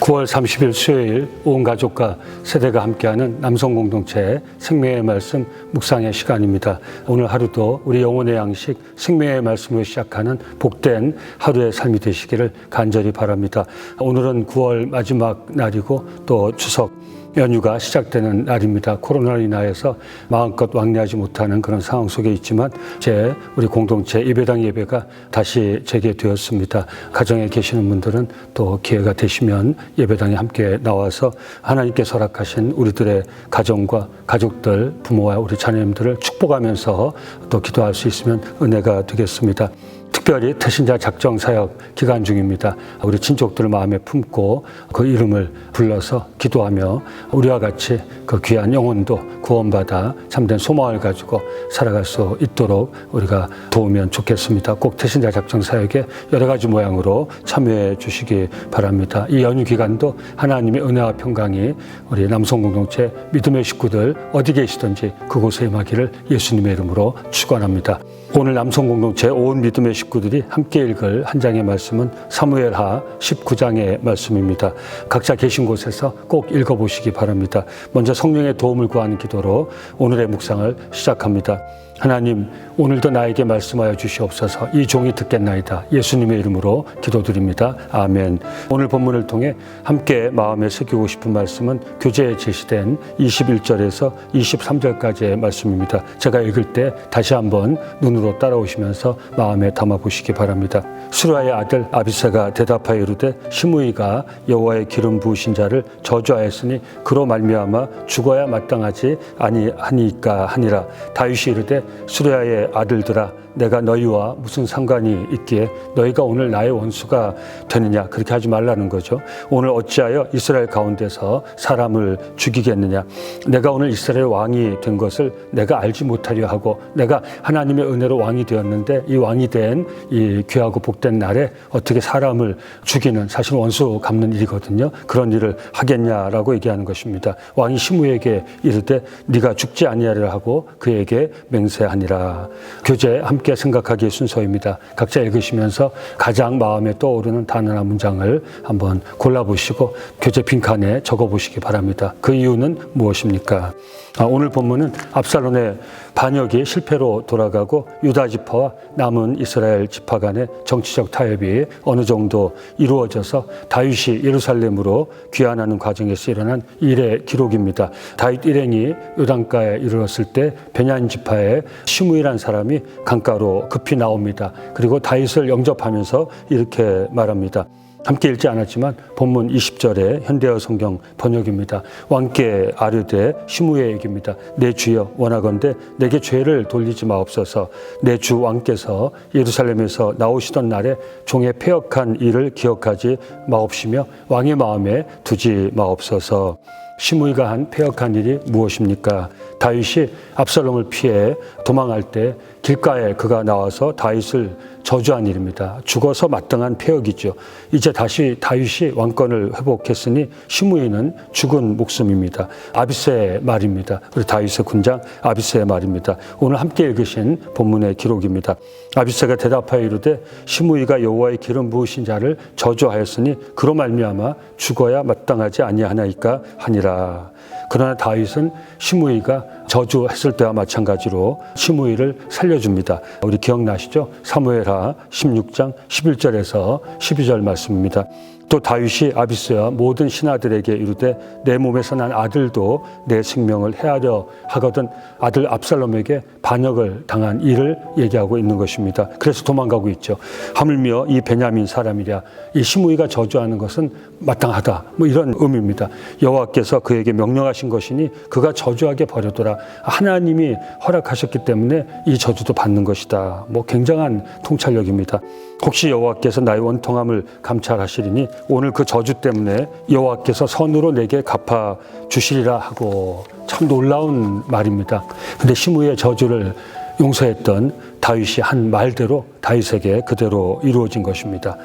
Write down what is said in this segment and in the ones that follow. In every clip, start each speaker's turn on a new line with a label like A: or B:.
A: 9월 30일 수요일 온 가족과 세대가 함께하는 남성 공동체 생명의 말씀 묵상의 시간입니다. 오늘 하루도 우리 영혼의 양식 생명의 말씀으로 시작하는 복된 하루의 삶이 되시기를 간절히 바랍니다. 오늘은 9월 마지막 날이고 또 추석 연휴가 시작되는 날입니다. 코로나로 인하여서 마음껏 왕래하지 못하는 그런 상황 속에 있지만 제 우리 공동체 예배당 예배가 다시 재개되었습니다. 가정에 계시는 분들은 또 기회가 되시면 예배당에 함께 나와서 하나님께서 허락하신 우리들의 가정과 가족들, 부모와 우리 자녀님들을 축복하면서 또 기도할 수 있으면 은혜가 되겠습니다. 특별히 태신자 작정 사역 기간 중입니다. 우리 친족들을 마음에 품고 그 이름을 불러서 기도하며 우리와 같이 그 귀한 영혼도 구원받아 참된 소망을 가지고 살아갈 수 있도록 우리가 도우면 좋겠습니다. 꼭 태신자 작정 사역에 여러 가지 모양으로 참여해 주시기 바랍니다. 이 연휴 기간도 하나님의 은혜와 평강이 우리 남성 공동체 믿음의 식구들 어디 계시든지 그곳에 임하기를 예수님의 이름으로 축원합니다. 오늘 남성 공동체 온 믿음의 식구들이 함께 읽을 한 장의 말씀은 사무엘하 19장의 말씀입니다. 각자 계신 곳에서 꼭 읽어보시기 바랍니다. 먼저 성령의 도움을 구하는 기도로 오늘의 묵상을 시작합니다. 하나님, 오늘도 나에게 말씀하여 주시옵소서 이 종이 듣겠나이다. 예수님의 이름으로 기도드립니다. 아멘. 오늘 본문을 통해 함께 마음에 새기고 싶은 말씀은 교재에 제시된 21절에서 23절까지의 말씀입니다. 제가 읽을 때 다시 한번 눈으로 따라오시면서 마음에 담아 보시기 바랍니다. 수라의 아들 아비세가 대답하여 이르되 시므이가 여호와의 기름 부으신 자를 저주하였으니 그로 말미암아 죽어야 마땅하지 아니하니까 하니라 다윗이 이르되 수레아의 아들들아 내가 너희와 무슨 상관이 있기에 너희가 오늘 나의 원수가 되느냐 그렇게 하지 말라는 거죠. 오늘 어찌하여 이스라엘 가운데서 사람을 죽이겠느냐 내가 오늘 이스라엘 왕이 된 것을 내가 알지 못하려 하고 내가 하나님의 은혜로 왕이 되었는데 이 왕이 된 이 귀하고 복된 날에 어떻게 사람을 죽이는 사실 원수 갚는 일이거든요. 그런 일을 하겠냐라고 얘기하는 것입니다. 왕이 시므에게 이르되 네가 죽지 아니하리라 하고 그에게 맹세하니라. 교재 함께 생각하기의 순서입니다. 각자 읽으시면서 가장 마음에 떠오르는 단어나 문장을 한번 골라보시고 교재 빈칸에 적어보시기 바랍니다. 그 이유는 무엇입니까? 아, 오늘 본문은 압살론의 반역이 실패로 돌아가고 유다 지파와 남은 이스라엘 지파 간의 정치적 타협이 어느 정도 이루어져서 다윗이 예루살렘으로 귀환하는 과정에서 일어난 일의 기록입니다. 다윗 일행이 요단가에 이르렀을 때 베냐민 지파의 시므이란 사람이 강가로 급히 나옵니다. 그리고 다윗을 영접하면서 이렇게 말합니다. 함께 읽지 않았지만 본문 20절의 현대어 성경 번역입니다. 왕께 아르되 시무의 얘기입니다. 내 주여 원하건대 내게 죄를 돌리지 마옵소서. 내 주 왕께서 예루살렘에서 나오시던 날에 종의 폐역한 일을 기억하지 마옵시며 왕의 마음에 두지 마옵소서. 시므이가 한 폐역한 일이 무엇입니까? 다윗이 압살롬을 피해 도망할 때 길가에 그가 나와서 다윗을 저주한 일입니다. 죽어서 마땅한 폐역이죠. 이제 다시 다윗이 왕권을 회복했으니 시므이는 죽은 목숨입니다. 아비세의 말입니다. 우리 다윗의 군장 아비세의 말입니다. 오늘 함께 읽으신 본문의 기록입니다. 아비세가 대답하여 이르되 시므이가 여호와의 기름 부으신 자를 저주하였으니 그로 말미암아 죽어야 마땅하지 아니하나이까 하니라. 그러나 다윗은 시므이가 저주했을 때와 마찬가지로 시므이를 살려줍니다. 우리 기억나시죠? 사무엘하 16장 11절에서 12절 말씀입니다. 또 다윗이 아비스와 모든 신하들에게 이르되 내 몸에서 난 아들도 내 생명을 해하려 하거든 아들 압살롬에게 반역을 당한 일을 얘기하고 있는 것입니다. 그래서 도망가고 있죠. 하물며 이 베냐민 사람이랴 이 시므이가 저주하는 것은 마땅하다. 뭐 이런 의미입니다. 여호와께서 그에게 명령하신 것이니 그가 저주하게 버려둬라. 하나님이 허락하셨기 때문에 이 저주도 받는 것이다. 뭐 굉장한 통찰력입니다. 혹시 여호와께서 나의 원통함을 감찰하시리니 오늘 그 저주 때문에 여호와께서 선으로 내게 갚아 주시리라 하고 참 놀라운 말입니다. 근데 시므의 저주를 용서했던 다윗이 한 말대로 다윗에게 그대로 이루어진 것입니다.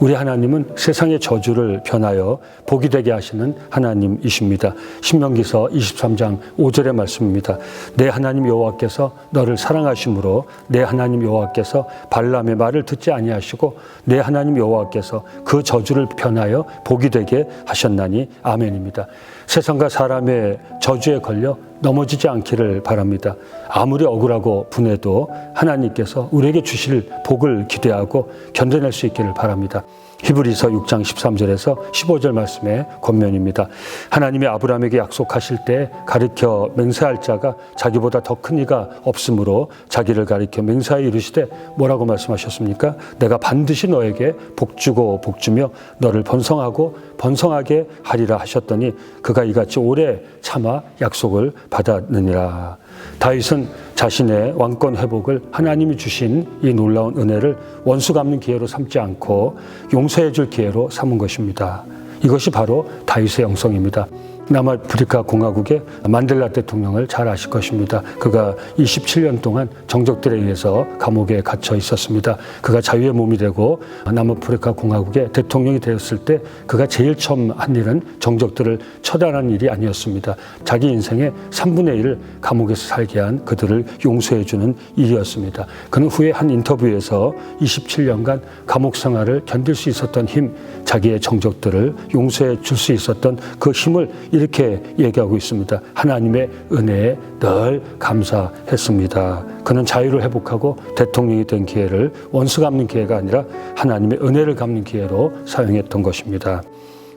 A: 우리 하나님은 세상의 저주를 변하여 복이 되게 하시는 하나님이십니다. 신명기서 23장 5절의 말씀입니다. 내 하나님 여호와께서 너를 사랑하심으로 내 하나님 여호와께서 발람의 말을 듣지 아니하시고 내 하나님 여호와께서 그 저주를 변하여 복이 되게 하셨나니 아멘입니다. 세상과 사람의 저주에 걸려 넘어지지 않기를 바랍니다. 아무리 억울하고 분해도 하나님께서 우리에게 주실 복을 기대하고 견뎌낼 수 있기를 바랍니다. 히브리서 6장 13절에서 15절 말씀의 권면입니다. 하나님이 아브라함에게 약속하실 때 가르쳐 맹세할 자가 자기보다 더 큰 이가 없으므로 자기를 가리켜 맹세하여 이르시되 뭐라고 말씀하셨습니까? 내가 반드시 너에게 복주고 복주며 너를 번성하고 번성하게 하리라 하셨더니 그가 이같이 오래 참아 약속을 받았느니라. 다윗은 자신의 왕권 회복을 하나님이 주신 이 놀라운 은혜를 원수 갚는 기회로 삼지 않고 용서해 줄 기회로 삼은 것입니다. 이것이 바로 다윗의 영성입니다. 남아프리카 공화국의 만델라 대통령을 잘 아실 것입니다. 그가 27년 동안 정적들에 의해서 감옥에 갇혀 있었습니다. 그가 자유의 몸이 되고 남아프리카 공화국의 대통령이 되었을 때 그가 제일 처음 한 일은 정적들을 처단한 일이 아니었습니다. 자기 인생의 3분의 1을 감옥에서 살게 한 그들을 용서해 주는 일이었습니다. 그는 후에 한 인터뷰에서 27년간 감옥 생활을 견딜 수 있었던 힘, 자기의 정적들을 용서해 줄 수 있었던 그 힘을 이렇게 얘기하고 있습니다. 하나님의 은혜에 늘 감사했습니다. 그는 자유를 회복하고 대통령이 된 기회를 원수 갚는 기회가 아니라 하나님의 은혜를 갚는 기회로 사용했던 것입니다.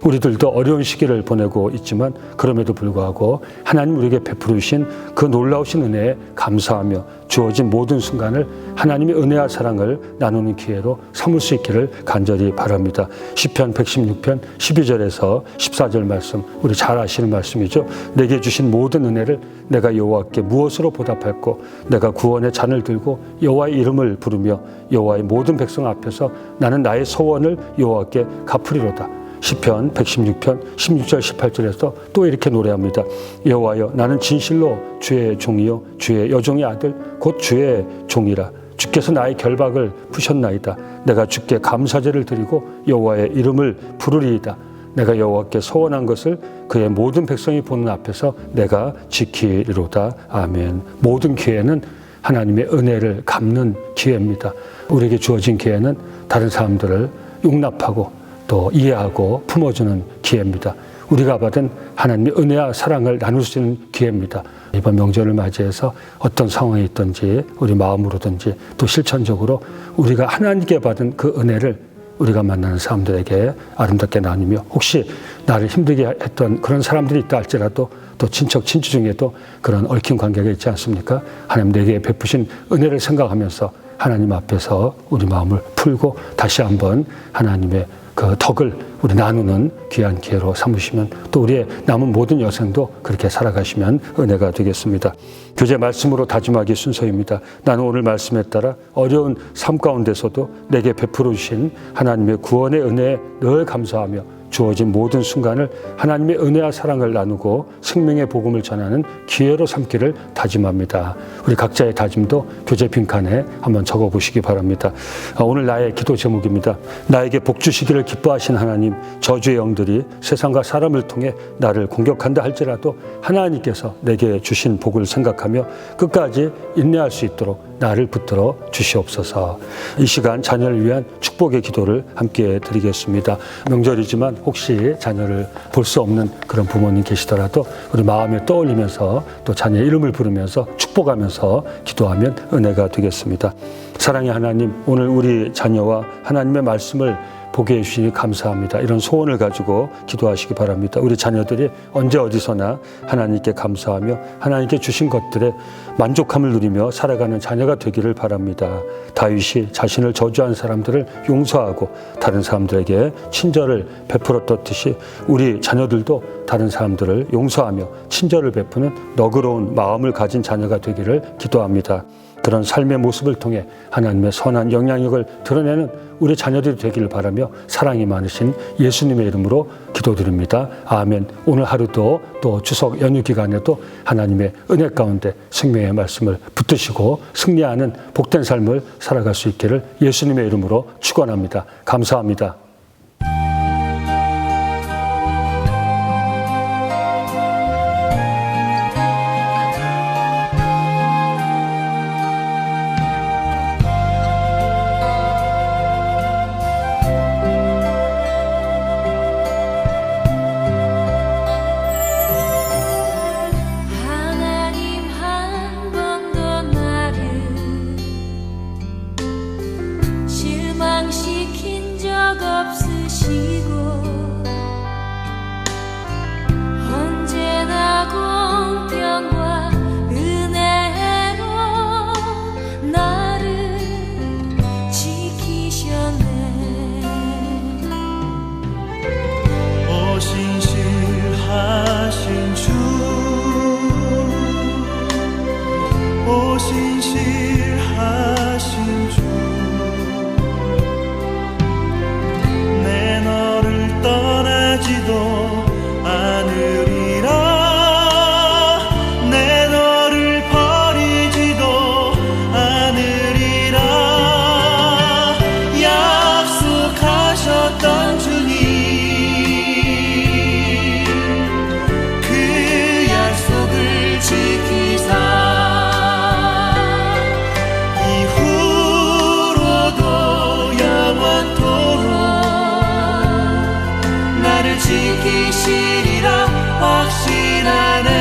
A: 우리들도 어려운 시기를 보내고 있지만 그럼에도 불구하고 하나님 우리에게 베풀어 주신 그 놀라우신 은혜에 감사하며 주어진 모든 순간을 하나님의 은혜와 사랑을 나누는 기회로 삼을 수 있기를 간절히 바랍니다. 시편 116편 12절에서 14절 말씀 우리 잘 아시는 말씀이죠. 내게 주신 모든 은혜를 내가 여호와께 무엇으로 보답할꼬 내가 구원의 잔을 들고 여호와의 이름을 부르며 여호와의 모든 백성 앞에서 나는 나의 소원을 여호와께 갚으리로다. 시편 116편 16절 18절에서 또 이렇게 노래합니다. 여호와여 나는 진실로 주의 종이요 주의 여종의 아들 곧 주의 종이라 주께서 나의 결박을 푸셨나이다. 내가 주께 감사제를 드리고 여호와의 이름을 부르리이다. 내가 여호와께 소원한 것을 그의 모든 백성이 보는 앞에서 내가 지키리로다. 아멘. 모든 기회는 하나님의 은혜를 갚는 기회입니다. 우리에게 주어진 기회는 다른 사람들을 용납하고 또 이해하고 품어주는 기회입니다. 우리가 받은 하나님의 은혜와 사랑을 나눌 수 있는 기회입니다. 이번 명절을 맞이해서 어떤 상황이 있든지 우리 마음으로든지 또 실천적으로 우리가 하나님께 받은 그 은혜를 우리가 만나는 사람들에게 아름답게 나누며 혹시 나를 힘들게 했던 그런 사람들이 있다 할지라도 또 친척 친주 중에도 그런 얽힌 관계가 있지 않습니까? 하나님 내게 베푸신 은혜를 생각하면서 하나님 앞에서 우리 마음을 풀고 다시 한번 하나님의 그 덕을 우리 나누는 귀한 기회로 삼으시면 또 우리의 남은 모든 여생도 그렇게 살아가시면 은혜가 되겠습니다. 교재 말씀으로 다짐하기 순서입니다. 나는 오늘 말씀에 따라 어려운 삶 가운데서도 내게 베풀어 주신 하나님의 구원의 은혜에 늘 감사하며 주어진 모든 순간을 하나님의 은혜와 사랑을 나누고 생명의 복음을 전하는 기회로 삼기를 다짐합니다. 우리 각자의 다짐도 교재 빈칸에 한번 적어 보시기 바랍니다. 아, 오늘 나의 기도 제목입니다. 나에게 복 주시기를 기뻐하신 하나님, 저주의 영들이 세상과 사람을 통해 나를 공격한다 할지라도 하나님께서 내게 주신 복을 생각하며 끝까지 인내할 수 있도록 나를 붙들어 주시옵소서. 이 시간 자녀를 위한 축복의 기도를 함께 드리겠습니다. 명절이지만 혹시 자녀를 볼 수 없는 그런 부모님 계시더라도 우리 마음에 떠올리면서 또 자녀의 이름을 부르면서 축복하면서 기도하면 은혜가 되겠습니다. 사랑의 하나님, 오늘 우리 자녀와 하나님의 말씀을 보게 해주시니 감사합니다. 이런 소원을 가지고 기도하시기 바랍니다. 우리 자녀들이 언제 어디서나 하나님께 감사하며 하나님께 주신 것들에 만족함을 누리며 살아가는 자녀가 되기를 바랍니다. 다윗이 자신을 저주한 사람들을 용서하고 다른 사람들에게 친절을 베풀었듯이 우리 자녀들도 다른 사람들을 용서하며 친절을 베푸는 너그러운 마음을 가진 자녀가 되기를 기도합니다. 그런 삶의 모습을 통해 하나님의 선한 영향력을 드러내는 우리 자녀들이 되기를 바라며 사랑이 많으신 예수님의 이름으로 기도드립니다. 아멘. 오늘 하루도 또 추석 연휴 기간에도 하나님의 은혜 가운데 생명의 말씀을 붙드시고 승리하는 복된 삶을 살아갈 수 있기를 예수님의 이름으로 축원합니다. 감사합니다.
B: 지키시리라. 확신하네